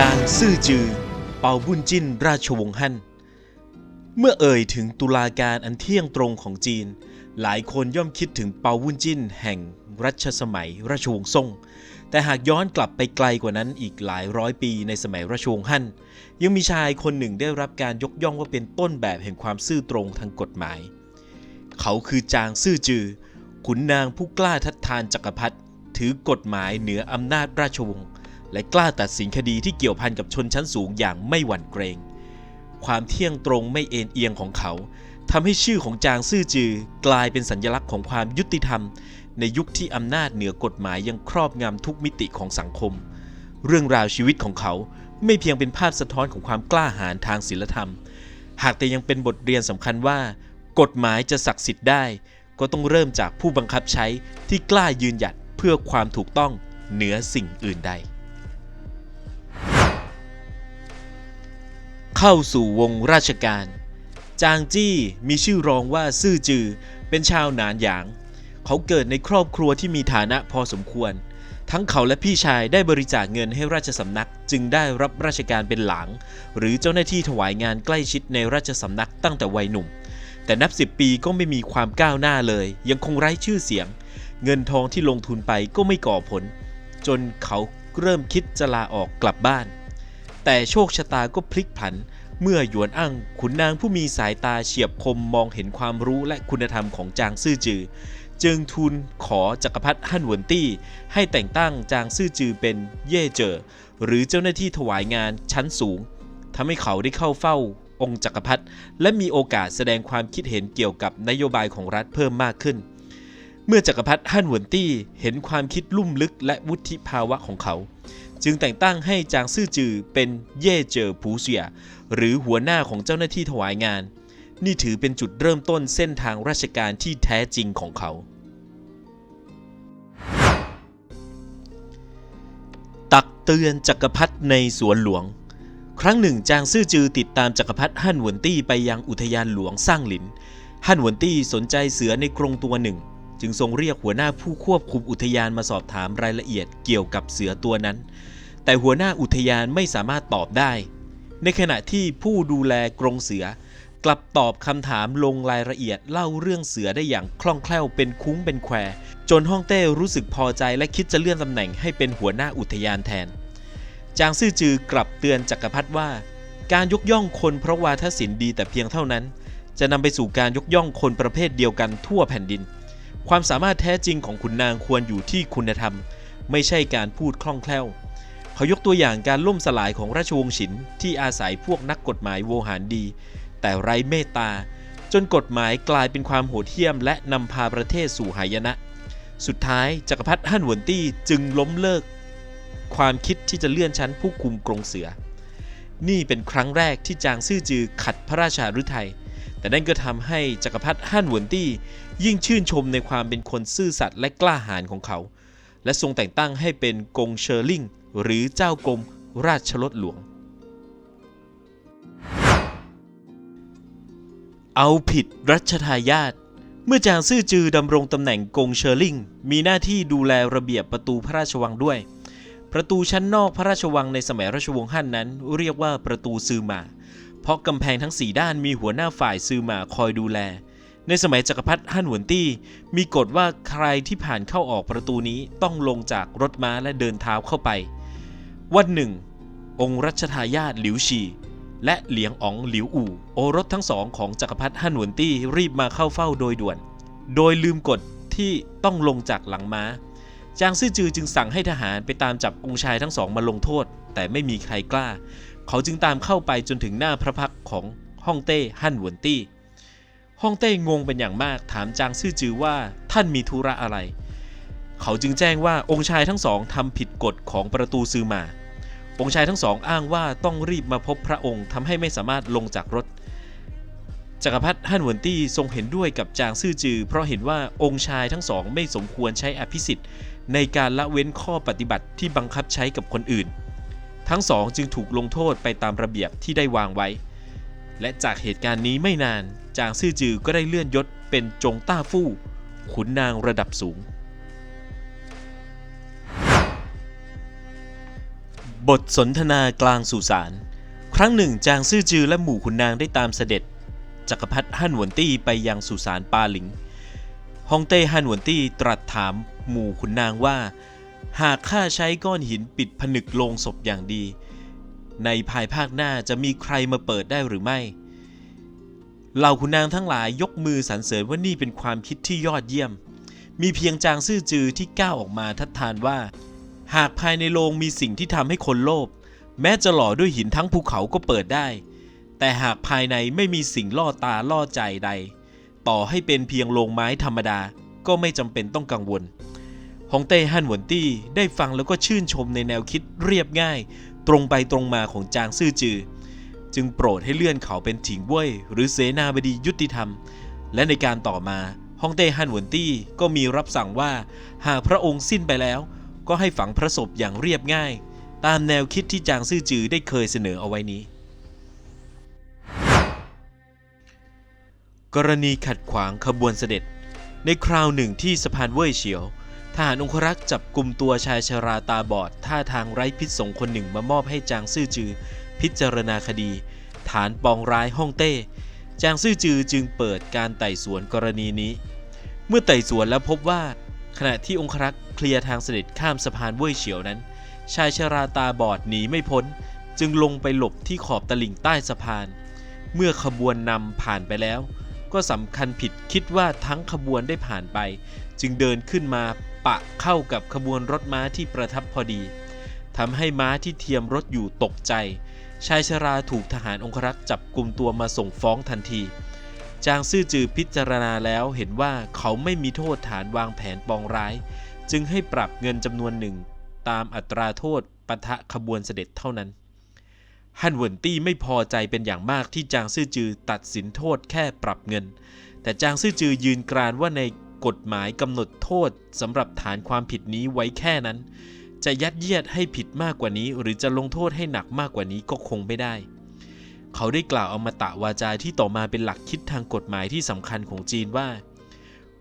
จางซื่อจือ เปาบุญจิ้นราชวงศ์ฮั่น เมื่อเอ่ยถึงตุลาการอันเที่ยงตรงของจีน หลายคนย่อมคิดถึงเปาวุ้นจิ้นแห่งรัชสมัยราชวงศ์ซ่ง แต่หากย้อนกลับไปไกลกว่านั้นอีกหลายร้อยปีในสมัยราชวงศ์ฮั่น ยังมีชายคนหนึ่งได้รับการยกย่องว่าเป็นต้นแบบแห่งความซื่อตรงทางกฎหมาย เขาคือจางซื่อจือ ขุนนางผู้กล้าทัดทานจักรพรรดิถือกฎหมายเหนืออำนาจราชวงศ์ และกล้าตัดสินคดีที่เกี่ยวพันกับชนชั้นสูงอย่างไม่หวั่นเกรง ความเที่ยงตรงไม่เอ็นเอียงของเขาทำให้ชื่อของจางซื่อจือกลายเป็นสัญลักษณ์ของความยุติธรรม ในยุคที่อำนาจเหนือกฎหมายยังครอบงำทุกมิติของสังคม เรื่องราวชีวิตของเขาไม่เพียงเป็นภาพสะท้อนของความกล้าหาญทางศีลธรรม หากแต่ยังเป็นบทเรียนสำคัญว่า กฎหมายจะศักดิ์สิทธิ์ได้ ก็ต้องเริ่มจากผู้บังคับใช้ที่กล้ายืนหยัดเพื่อความถูกต้องเหนือสิ่งอื่นใด เข้าสู่วงราชการ จางจี้มีชื่อรองว่าซื่อจือ เป็นชาวหนานหยาง เขาเกิดในครอบครัวที่มีฐานะพอสมควร ทั้งเขาและพี่ชายได้บริจาคเงินให้ราชสำนักจึงได้รับราชการเป็นหลัง หรือเจ้าหน้าที่ถวายงานใกล้ชิดในราชสำนักตั้งแต่วัยหนุ่ม แต่นับสิบปีก็ไม่มีความก้าวหน้าเลย ยังคงไร้ชื่อเสียง เงินทองที่ลงทุนไปก็ไม่ก่อผล จนเขาเริ่มคิดจะลาออกกลับบ้าน แต่โชคชะตาก็พลิกผัน เมื่อหยวนอั่งขุนนางผู้มีสายตาเฉียบคมมองเห็นความรู้และคุณธรรมของจางซื่อจือ จึงทูลขอจักรพรรดิฮั่นหวนตี้ ให้แต่งตั้งจางซื่อจือเป็นเย่เจอ หรือเจ้าหน้าที่ถวายงานชั้นสูงทำให้เขาได้เข้าเฝ้าองค์จักรพรรดิและมีโอกาสแสดงความคิดเห็นเกี่ยวกับนโยบายของรัฐเพิ่มมากขึ้น เมื่อจักรพรรดิฮั่นหวนตี้เห็นความคิดลุ่มลึกและวุฒิภาวะของเขา จึงแต่งตั้งให้จางซื่อจือเป็นเย่เจอผูเสีย หรือหัวหน้าของเจ้าหน้าที่ถวายงาน นี่ถือเป็นจุดเริ่มต้นเส้นทางราชการที่แท้จริงของเขา ตักเตือนจักรพรรดิในสวนหลวง ครั้งหนึ่งจางซื่อจือติดตามจักรพรรดิฮั่นหวนตี้ไปยังอุทยานหลวงสร้างหลินฮั่นหวนตี้สนใจเสือในกรงตัวหนึ่ง จึงทรงเรียกหัวหน้าผู้ควบคุมอุทยานมาสอบถามรายละเอียดเกี่ยวกับเสือตัวนั้น แต่หัวหน้าอุทยานไม่สามารถตอบได้ ในขณะที่ผู้ดูแลกรงเสือกลับตอบคำถามลงรายละเอียดเล่าเรื่องเสือได้อย่างคล่องแคล่วเป็นคุ้งเป็นแควจนฮ่องเต้รู้สึกพอใจและคิดจะเลื่อนตำแหน่งให้เป็นหัวหน้าอุทยานแทน จางซื่อจือกลับเตือนจักรพรรดิว่า การยกย่องคนเพราะวาทศิลป์ดีแต่เพียงเท่านั้น จะนำไปสู่การยกย่องคนประเภทเดียวกันทั่วแผ่นดิน ความสามารถแท้จริงของขุนนางควรอยู่ที่คุณธรรม ไม่ใช่การพูดคล่องแคล่ว เขายกตัวอย่างการล่มสลายของราชวงศ์ฉินที่อาศัยพวกนักกฎหมายโวหารดี แต่ไร้เมตตา จนกฎหมายกลายเป็นความโหดเหี้ยม และนำพาประเทศสู่หายนะ สุดท้ายจักรพรรดิฮั่นหวนตี้จึงล้มเลิก ความคิดที่จะเลื่อนชั้นผู้คุมกรงเสือ นี่เป็นครั้งแรกที่จางซื่อจือขัดพระราชาฤทัย แต่นั่นก็ทำให้จักรพรรดิฮั่นหวนตี้ ยิ่งชื่นชมในความเป็นคนซื่อสัตย์และกล้าหาญของเขา และทรงแต่งตั้งให้เป็นกงเชอร์ลิงหรือเจ้ากรมราชรถหลวง เอาผิดรัชทายาทเมื่อจางซื่อจือดำรงตำแหน่งกงเชอร์ลิงมีหน้าที่ดูแลระเบียบประตูพระราชวังด้วย ประตูชั้นนอกพระราชวังในสมัยราชวงศ์ฮั่นนั้น เรียกว่าประตูซือมา เพราะกำแพงทั้งสี่ด้านมีหัวหน้าฝ่ายซือหมาคอยดูแล ในสมัยจักรพรรดิฮั่นหวนตี้ มีกฎว่าใครที่ผ่านเข้าออกประตูนี้ต้องลงจากรถม้าและเดินเท้าเข้าไป วันหนึ่ง องค์รัชทายาทหลิวชี และเหลียงอ๋องหลิวอู่ โอรสทั้งสองของจักรพรรดิฮั่นหวนตี้รีบมาเข้าเฝ้าโดยด่วน โดยลืมกฎที่ต้องลงจากหลังม้า จางซื่อจือจึงสั่งให้ทหารไปตามจับองค์ชายทั้งสองมาลงโทษ แต่ไม่มีใครกล้า เขาจึงตามเข้าไปจนถึงหน้าพระพักของฮ่องเต้ฮั่นหวนตี้ฮ่องเต้งงเป็นอย่างมากถามจางซื่อจือว่าท่านมีธุระอะไร เขาจึงแจ้งว่าองค์ชายทั้งสองทำผิดกฎของประตูซือมา องค์ชายทั้งสองอ้างว่าต้องรีบมาพบพระองค์ทำให้ไม่สามารถลงจากรถ จักรพรรดิฮั่นหวนตี้ทรงเห็นด้วยกับจางซื่อจือ เพราะเห็นว่าองค์ชายทั้งสองไม่สมควรใช้อภิสิทธิ์ ในการละเว้นข้อปฏิบัติที่บังคับใช้กับคนอื่น ทั้งสองจึงถูกลงโทษไปตามระเบียบที่ได้วางไว้ และจากเหตุการณ์นี้ไม่นาน จางซื่อจือก็ได้เลื่อนยศเป็นจงต้าฟู่ขุนนางระดับสูง บทสนทนากลางสุสาน ครั้งหนึ่ง จางซื่อจือและหมู่ขุนนางได้ตามเสด็จ จักรพรรดิฮั่นหวนตี้ไปยังสุสานปาหลิงฮองเต้ฮั่นหวนตี้ตรัสถามหมู่ขุนนางว่า หากข้าใช้ก้อนหินปิดผนึกโลงศพอย่างดี ในภายภาคหน้าจะมีใครมาเปิดได้หรือไม่ เหล่าขุนนางทั้งหลายยกมือสรรเสริญว่านี่เป็นความคิดที่ยอดเยี่ยม มีเพียงจางซื่อจือที่ก้าวออกมาทัดทานว่า หากภายในโลงมีสิ่งที่ทำให้คนโลภแม้จะหล่อด้วยหินทั้งภูเขาก็เปิดได้ แต่หากภายในไม่มีสิ่งล่อตาล่อใจใด ต่อให้เป็นเพียงโลงไม้ธรรมดาก็ไม่จำเป็นต้องกังวล ฮองเต้ฮั่นหวนตี้ได้ฟังแล้วก็ชื่นชมในแนวคิดเรียบง่าย ตรงไปตรงมาของจางซื่อจือ จึงโปรดให้เลื่อนเขาเป็นถิงเว่ยหรือเสนาบดียุติธรรม และในการต่อมาฮ่องเต้ฮั่นหวนตี้ก็มีรับสั่งว่า หากพระองค์สิ้นไปแล้ว ก็ให้ฝังพระศพอย่างเรียบง่าย ตามแนวคิดที่จางซื่อจือได้เคยเสนอเอาไว้นี้ กรณีขัดขวางขบวนเสด็จ ในคราวหนึ่งที่สะพานเว่ยเฉียว ทหารองครักษ์จับกลุ่มตัวชายชราตาบอด ท่าทางไร้พิษสงคนหนึ่งมามอบให้จางซื่อจือ พิจารณาคดี ฐานปองร้ายฮ่องเต้ จางซื่อจือจึงเปิดการไต่สวนกรณีนี้ เมื่อไต่สวนแล้วพบว่า ขณะที่องครักษ์เคลียร์ทางเสด็จข้ามสะพานเว่ยเฉียวนั้น ชายชราตาบอดหนีไม่พ้น จึงลงไปหลบที่ขอบตลิ่งใต้สะพาน เมื่อขบวนนำผ่านไปแล้ว ก็สำคัญผิดคิดว่าทั้งขบวนได้ผ่านไป จึงเดินขึ้นมา ปะเข้ากับขบวนรถม้าที่ประทับพอดีทำให้ม้าที่เทียมรถอยู่ตกใจ ชายชราถูกทหารองครักษ์จับกลุ่มตัวมาส่งฟ้องทันที จางซื่อจือพิจารณาแล้วเห็นว่าเขาไม่มีโทษฐานวางแผนปองร้าย จึงให้ปรับเงินจำนวนหนึ่ง ตามอัตราโทษปะทะขบวนเสด็จเท่านั้นฮั่นเวินตี้ไม่พอใจเป็นอย่างมากที่จางซื่อจือตัดสินโทษแค่ปรับเงิน แต่จางซื่อจือยืนกรานว่าใน กฎหมายกำหนดโทษสำหรับฐานความผิดนี้ไว้แค่นั้น จะยัดเยียดให้ผิดมากกว่านี้ หรือจะลงโทษให้หนักมากกว่านี้ก็คงไม่ได้ เขาได้กล่าวอมตะวาจาที่ต่อมาเป็นหลักคิดทางกฎหมายที่สำคัญของจีนว่า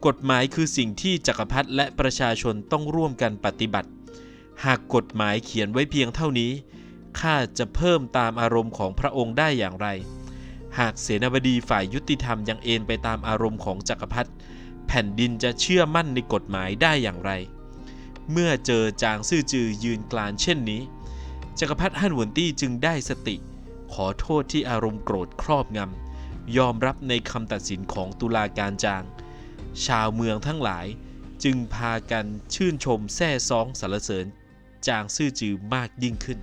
กฎหมายคือสิ่งที่จักรพรรดิและประชาชนต้องร่วมกันปฏิบัติ หากกฎหมายเขียนไว้เพียงเท่านี้ข้าจะเพิ่มตามอารมณ์ของพระองค์ได้อย่างไร หากเสนาบดีฝ่ายยุติธรรมยังเอ็นไปตามอารมณ์ของจักรพรรดิ แผ่นดินจะเชื่อมั่นในกฎหมายได้อย่างไร เมื่อเจอจางซื่อจือยืนกลานเช่นนี้ จักรพรรดิฮั่นหวนตี้จึงได้สติ ขอโทษที่อารมณ์โกรธครอบงำ ยอมรับในคำตัดสินของตุลาการจาง ชาวเมืองทั้งหลายจึงพากันชื่นชมแซ่ซองสรรเสริญ จางซื่อจือมากยิ่งขึ้น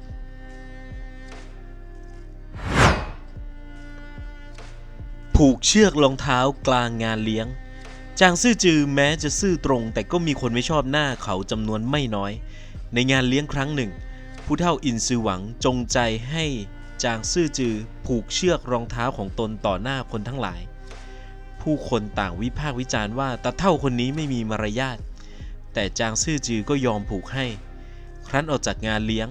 ผูกเชือกรองเท้ากลางงานเลี้ยง จางซื่อจือแม้จะซื่อตรง แต่ก็มีคนไม่ชอบหน้าเขาจำนวนไม่น้อย ในงานเลี้ยงครั้งหนึ่ง ผู้เฒ่าอินซือหวังจงใจให้จางซื่อจือผูกเชือกรองเท้าของตนต่อหน้าคนทั้งหลาย ผู้คนต่างวิพากษ์วิจารณ์ว่าตาเท่าคนนี้ไม่มีมารยาทแต่จางซื่อจือก็ยอมผูกให้ ครั้นออกจากงานเลี้ยง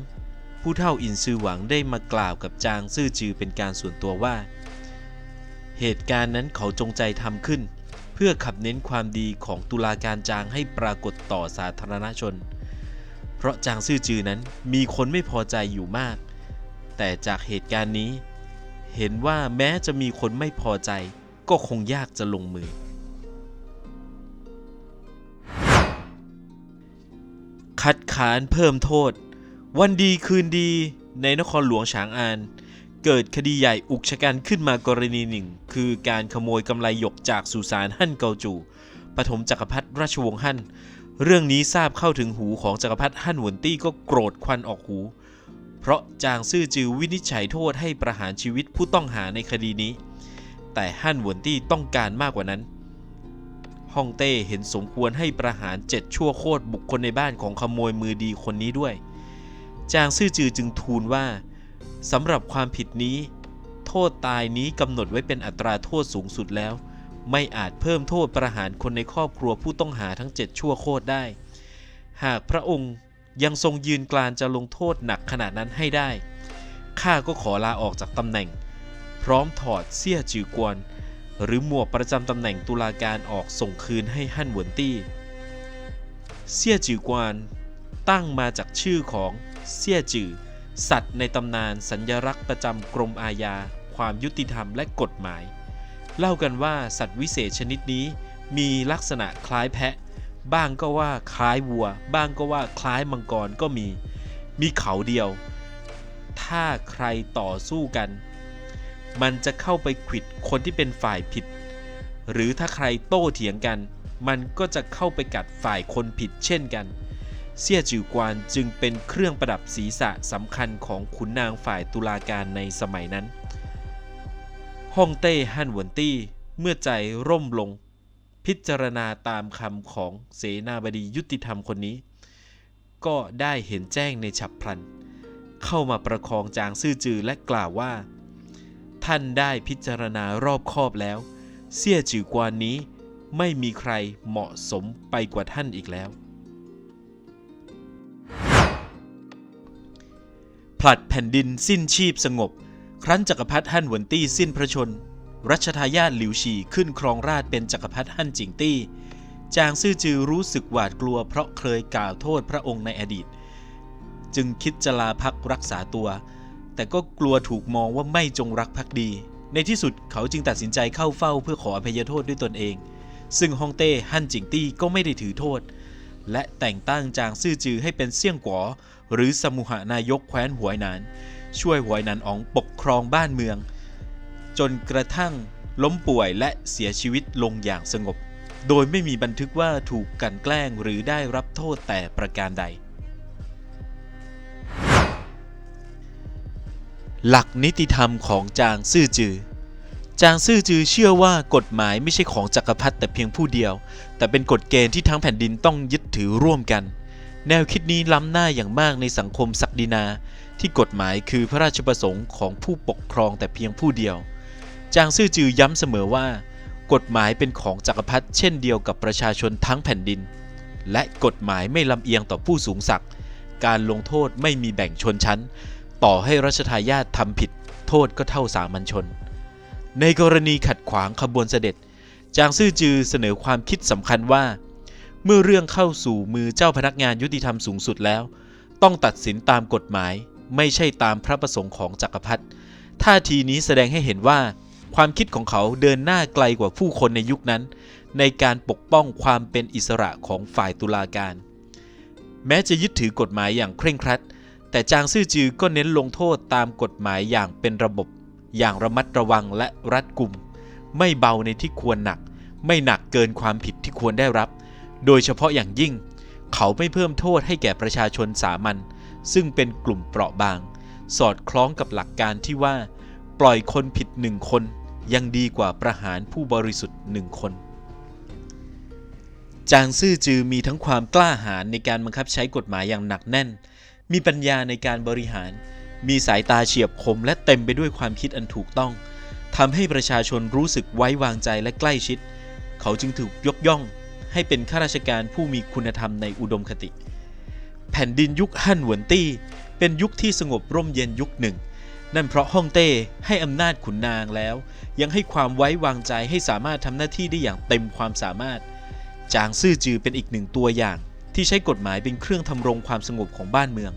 ผู้เฒ่าอินซือหวังได้มากล่าวกับจางซื่อจือเป็นการส่วนตัวว่า เหตุการณ์นั้นเขาจงใจทำขึ้น พื่อขับเน้นความดีของตุลาการจางให้ปรากฏต่อสาธารณชน เพราะจางซื่อจือนั้นมีคนไม่พอใจอยู่มาก แต่จากเหตุการณ์นี้ เห็นว่าแม้จะมีคนไม่พอใจ ก็คงยากจะลงมือ คัดค้านเพิ่มโทษ วันดีคืนดีในนครหลวงฉางอาน เกิดคดีใหญ่อุกชะกันขึ้นมากรณีหนึ่ง คือการขโมยกำไลหยกจากสุสานฮั่นเกาจูปฐมจักรพรรดิราชวงศ์ฮั่น เรื่องนี้ทราบเข้าถึงหูของจักรพรรดิฮั่นหวนตี้ก็โกรธควันออกหู เพราะจางซื่อจือวินิจฉัยโทษให้ประหารชีวิตผู้ต้องหาในคดีนี้ แต่ฮั่นหวนตี้ต้องการมากกว่านั้นฮ่องเต้เห็นสมควรให้ประหารเจ็ดชั่วโคตรบุคคลในบ้านของขโมยมือดีคนนี้ด้วย จางซื่อจือจึงทูลว่า สำหรับความผิดนี้ โทษตายนี้กำหนดไว้เป็นอัตราโทษสูงสุดแล้ว ไม่อาจเพิ่มโทษประหารคนในครอบครัวผู้ต้องหาทั้งเจ็ดชั่วโคตรได้ หากพระองค์ยังทรงยืนกลานจะลงโทษหนักขนาดนั้นให้ได้ ข้าก็ขอลาออกจากตำแหน่ง พร้อมถอดเสี้ยจือกวน หรือหมวกประจำตำแหน่งตุลาการออกส่งคืนให้ฮั่นหวนตี้ เสี้ยจือกวนตั้งมาจากชื่อของเสี้ยจือ สัตว์ในตำนานสัญลักษณ์ประจำกรมอาญา ความยุติธรรมและกฎหมาย เล่ากันว่าสัตว์วิเศษชนิดนี้ มีลักษณะคล้ายแพะ บ้างก็ว่าคล้ายวัว บ้างก็ว่าคล้ายมังกรก็มี มีเขาเดียว ถ้าใครต่อสู้กัน มันจะเข้าไปขิดคนที่เป็นฝ่ายผิด หรือถ้าใครโต้เถียงกัน มันก็จะเข้าไปกัดฝ่ายคนผิดเช่นกัน เสี่ยจือกวานจึงเป็นเครื่องประดับศีรษะสำคัญของขุนนางฝ่ายตุลาการในสมัยนั้นฮ่องเต้ฮั่นหวนตี้เมื่อใจร่มลง พิจารณาตามคำของเสนาบดียุติธรรมคนนี้ ก็ได้เห็นแจ้งในฉับพลัน เข้ามาประคองจางซื่อจือและกล่าวว่า ท่านได้พิจารณารอบคอบแล้ว เสี่ยจือกวานนี้ไม่มีใครเหมาะสมไปกว่าท่านอีกแล้ว ผลัดแผ่นดินสิ้นชีพสงบ ครั้นจักรพรรดิฮั่นหวนตี้สิ้นพระชน รัชทายาทหลิวฉีขึ้นครองราชเป็นจักรพรรดิฮั่นจิงตี้ จางซื่อจือรู้สึกหวาดกลัวเพราะเคยกล่าวโทษพระองค์ในอดีต จึงคิดจะลาพักรักษาตัว แต่ก็กลัวถูกมองว่าไม่จงรักภักดี ในที่สุดเขาจึงตัดสินใจเข้าเฝ้าเพื่อขออภัยโทษด้วยตนเอง ซึ่งฮองเต้ฮั่นจิงตี้ก็ไม่ได้ถือโทษ และแต่งตั้งจางซื่อจือให้เป็นเสี่ยงก๋อหรือสมุหานายกแคว้นหวยหนาน ช่วยหวยหนานอองปกครองบ้านเมือง จนกระทั่งล้มป่วยและเสียชีวิตลงอย่างสงบ โดยไม่มีบันทึกว่าถูกกันแกล้งหรือได้รับโทษแต่ประการใด หลักนิติธรรมของจางซื่อจือ จางซื่อจือเชื่อว่ากฎหมายไม่ใช่ของจักรพรรดิแต่เพียงผู้เดียว แต่เป็นกฎเกณฑ์ที่ทั้งแผ่นดินต้องยึดถือร่วมกัน แนวคิดนี้ล้ำหน้าอย่างมากในสังคมศักดินา ที่กฎหมายคือพระราชประสงค์ของผู้ปกครองแต่เพียงผู้เดียว จางซื่อจือย้ำเสมอว่า กฎหมายเป็นของจักรพรรดิเช่นเดียวกับประชาชนทั้งแผ่นดิน และกฎหมายไม่ลำเอียงต่อผู้สูงศักดิ์การลงโทษไม่มีแบ่งชนชั้น ต่อให้รัชทายาททำผิด โทษก็เท่าสามัญชน ในกรณีขัดขวางขบวนเสด็จ จางซื่อจือเสนอความคิดสำคัญว่า เมื่อเรื่องเข้าสู่มือเจ้าพนักงานยุติธรรมสูงสุดแล้ว ต้องตัดสินตามกฎหมาย ไม่ใช่ตามพระประสงค์ของจักรพรรดิท่าทีนี้แสดงให้เห็นว่า ความคิดของเขาเดินหน้าไกลกว่าผู้คนในยุคนั้น ในการปกป้องความเป็นอิสระของฝ่ายตุลาการ แม้จะยึดถือกฎหมายอย่างเคร่งครัด แต่จางซื่อจือก็เน้นลงโทษตามกฎหมายอย่างเป็นระบบ อย่างระมัดระวังและรัดกุม ไม่เบาในที่ควรหนัก ไม่หนักเกินความผิดที่ควรได้รับ โดยเฉพาะอย่างยิ่ง เขาไม่เพิ่มโทษให้แก่ประชาชนสามัญซึ่งเป็นกลุ่มเปราะบาง สอดคล้องกับหลักการที่ว่า ปล่อยคนผิดหนึ่งคน ยังดีกว่าประหารผู้บริสุทธิ์หนึ่งคนจางซื่อจือมีทั้งความกล้าหาญในการบังคับใช้กฎหมายอย่างหนักแน่น มีปัญญาในการบริหาร มีสายตาเฉียบคมและเต็มไปด้วยความคิดอันถูกต้องทำให้ประชาชนรู้สึกไว้วางใจและใกล้ชิด เขาจึงถูกยกย่อง ให้เป็นข้าราชการผู้มีคุณธรรมในอุดมคติ แผ่นดินยุคฮั่นหวนตี้ เป็นยุคที่สงบร่มเย็นยุคหนึ่ง นั่นเพราะฮ่องเต้ให้อำนาจขุนนางแล้ว ยังให้ความไว้วางใจให้สามารถทำหน้าที่ได้อย่างเต็มความสามารถ จางซื่อจือเป็นอีกหนึ่งตัวอย่าง ที่ใช้กฎหมายเป็นเครื่องทำรงความสงบของบ้านเมือง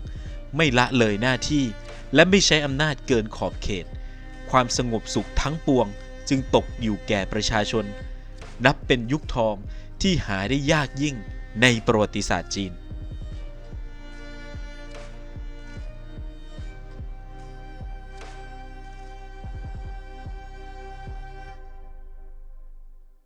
ไม่ละเลยหน้าที่ และไม่ใช้อำนาจเกินขอบเขต ความสงบสุขทั้งปวงจึงตกอยู่แก่ประชาชน นับเป็นยุคทองที่หาได้ยากยิ่งในประวัติศาสตร์จีน